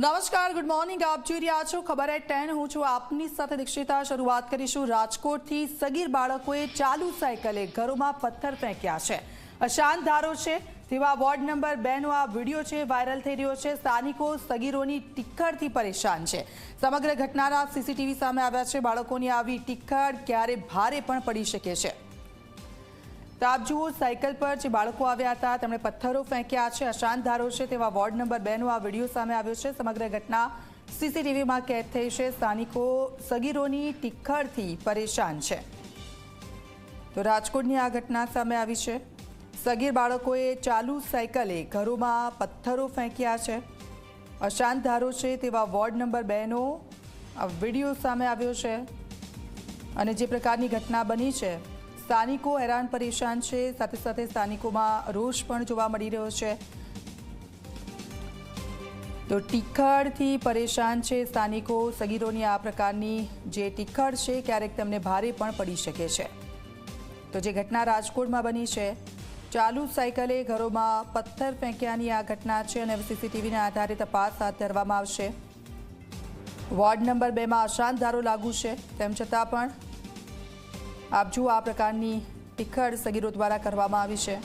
નમસ્કાર good morning આપ જોઈ રહ્યા છો ખબર એટ ટેન. હું છું આપની સાથે દીક્ષિતા. શરૂઆત કરીશું રાજકોટથી. સગીર બાળકોએ ચાલુ સાયકલે ઘરોમાં પથ્થર ફેંક્યા છે. અશાંત ધારો છે. તેવા વોર્ડ નંબર બેનો આ વીડિયો છે, વાયરલ થઈ રહ્યો છે. સ્થાનિકો સગીરોની ટિક્કરથી પરેશાન છે. સમગ્ર ઘટનાના સીસીટીવી સામે આવ્યા છે. બાળકોની આવી ટિક્કર ક્યારે ભારે પણ પડી શકે છે. તો આપ જુઓ, સાયકલ પર જે બાળકો આવ્યા હતા, તેમણે પથ્થરો ફેંક્યા છે, અશાંત ધારો છે, તેવા વોર્ડ નંબર બેનો આ વીડિયો સામે આવ્યો છે. સમગ્ર ઘટના સીસીટીવીમાં કેદ થઈ છે. સ્થાનિકો સગીરોની ટિક્કરથી પરેશાન છે. તો રાજકોટની આ ઘટના સામે આવી છે. સગીર બાળકોએ ચાલુ સાયકલે ઘરોમાં પથ્થરો ફેંક્યા છે. અશાંત ધારો છે, તેવા વોર્ડ નંબર બેનો આ વીડિયો સામે આવ્યો છે. અને જે પ્રકારની ઘટના બની છે સ્થાનિકો હેરાન પરેશાન છે, સાથે સાથે સ્થાનિકોમાં રોષ પણ જોવા મળી રહ્યો છે. તો ટીખળથી પરેશાન છે સ્થાનિકો, સગીરોની આ પ્રકારની જે ટીખળ છે, ક્યારેક તેમને ભારે પણ પડી શકે છે. તો જે ઘટના રાજકોટમાં બની છે, ચાલુ સાયકલે ઘરોમાં પથ્થર ફેંક્યાની આ ઘટના છે અને સીસીટીવીના આધારે તપાસ હાથ ધરવામાં આવશે. વોર્ડ નંબર બેમાં અશાંત ધારો લાગુ છે, તેમ છતાં પણ આપ જુઓ આ પ્રકારની ટિખડ સગીરો દ્વારા કરવામાં આવી છે.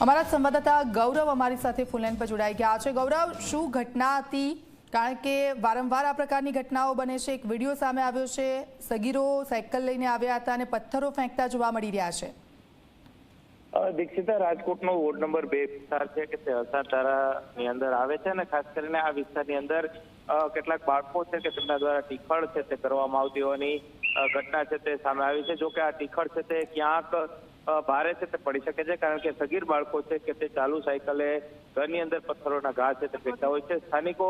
અમારા સંવાદદાતા ગૌરવ અમારી સાથે ફૂલલાઈન પર જોડાઈ ગયા છે. ગૌરવ, શું ઘટના હતી? કારણ કે વારંવાર આ પ્રકારની ઘટનાઓ બને છે. એક વીડિયો સામે આવ્યો છે. સગીરો સાયકલ લઈને આવ્યા હતા અને પથ્થરો ફેંકતા જોવા મળી રહ્યા છે. દીક્ષિતા, રાજકોટનો વોર્ડ નંબર બે વિસ્તાર છે કે તે અસાધારાની અંદર આવે છે અને ખાસ કરીને આ વિસ્તારની અંદર કેટલાક બાળકો છે કે તેમના દ્વારા ટીખળ છે તે કરવામાં આવતી હોવાની ઘટના છે તે સામે આવી છે. જો કે આ ટીખળ છે તે ક્યાંક ભારે છે તે પડી શકે છે કારણ કે સગીર બાળકો છે કે તે ચાલુ સાયકલે ઘરની અંદર પથ્થરોના ઘા છે તે ફેંકતા હોય છે. સ્થાનિકો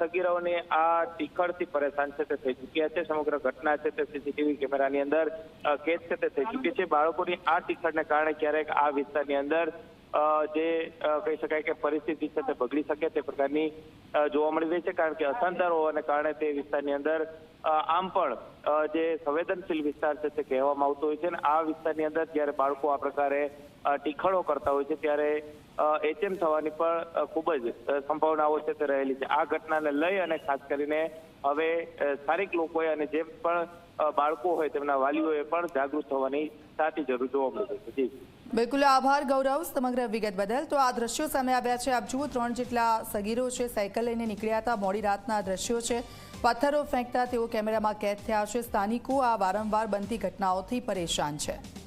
સગીરાઓને આ ટીખળથી પરેશાન છે તે થઈ ચૂક્યા છે. સમગ્ર ઘટના છે તે સીસીટીવી કેમેરાની અંદર કેદ છે તે થઈ ચૂકી છે. બાળકોની આ ટીખળને કારણે ક્યારેક આ વિસ્તારની અંદર જે કહી શકાય કે પરિસ્થિતિ છે તે બગડી શકે તે પ્રકારની જોવા મળી રહી છે કારણ કે અશાંતર હોવાને કારણે તે વિસ્તારની અંદર આમ પણ જે સંવેદનશીલ વિસ્તાર છે તે કહેવામાં આવતો હોય છે અને આ વિસ્તારની અંદર જ્યારે બાળકો આ પ્રકારે ટીખળો કરતા હોય છે ત્યારે એચએમ થવાની પણ ખૂબ જ સંભાવનાઓ છે તે રહેલી છે. આ ઘટનાને લઈ અને ખાસ કરીને હવે સ્થાનિક લોકોએ અને જે પણ બાળકો હોય તેમના વાલીઓએ પણ જાગૃત થવાની સાચી જરૂર જોવા મળી છે. જી. બિલકુલ આભાર, ગૌરવ, સમગ્ર વિગત બદલ. તો આ દ્રશ્યો સામે આવ્યા છે. આપ જુઓ, ત્રણ જેટલા સગીરો છે, સાયકલ લઈને નીકળ્યા હતા. મોડી રાતના દ્રશ્યો છે. પથ્થરો ફેંકતા તેઓ કેમેરામાં કેદ થયા છે. સ્થાનિકો આ વારંવાર બનતી ઘટનાઓથી પરેશાન છે.